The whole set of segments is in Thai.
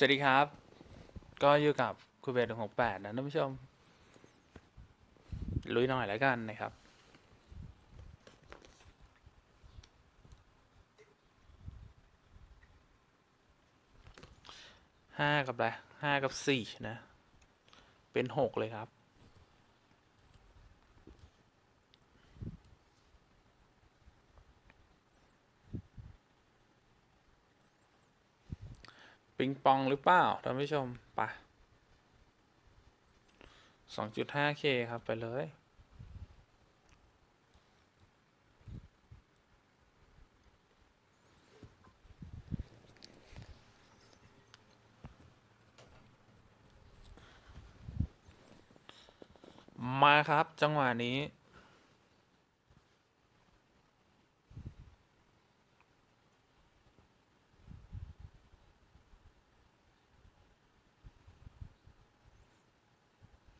สวัสดีครับ ก็อยู่กับคุณเบสหนึ่งหกแปดนะท่านผู้ชม ลุยหน่อยแล้วกันนะครับ ห้ากับอะไรห้ากับสี่นะ เป็นหกเลยครับ ปิงปองหรือเปล่าท่านผู้ชมปสองจุดห้าเคครับไปเลย มาครับจังหวะนี้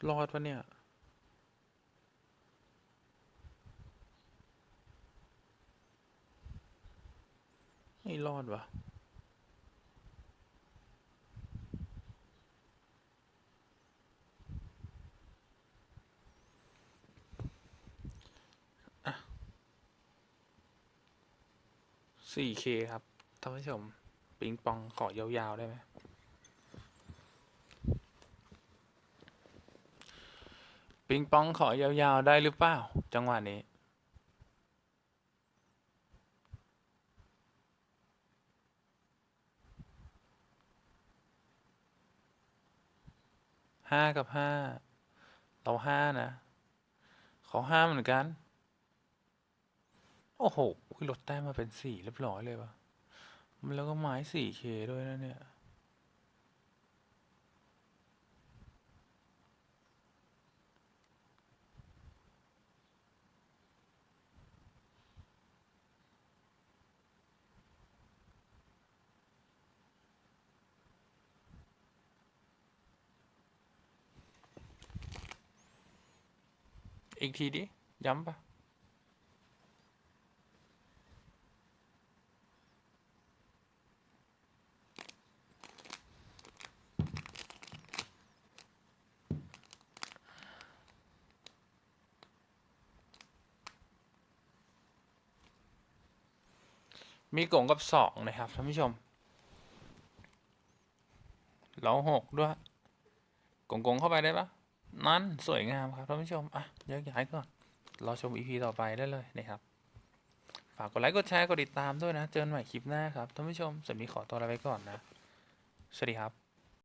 รอดปะเนี่ย ไม่รอดวะสี่เคครับท่านผู้ชม ปิงปองขอยาวๆ ได้ไหม ปิงปองขอยาวๆ ได้หรือเปล่า จังหวะนี้ ห้ากับห้า เราห้านะ เขาห้าเหมือนกัน โอ้โหลดแต้มมาเป็นสี่เรียบร้อยเลยวะแล้วก็ไม้สี่เคด้วยนะเนี่ย อีกทีดิ ย้ำปะมีกงกับสองนะครับท่านผู้ชมเราหกด้วยกงกงเข้าไปได้ปะ นั่นสวยงามครับท่านผู้ชม อะแยกย้ายก่อน รอชมอีพีต่อไปได้เลยนะครับ ฝากกดไลค์ กดแชร์ กดติดตามด้วยนะ เจอกันใหม่คลิปหน้าครับท่านผู้ชมสำหรับนี้ขอตัวลาไปก่อนนะ สวัสดีครับ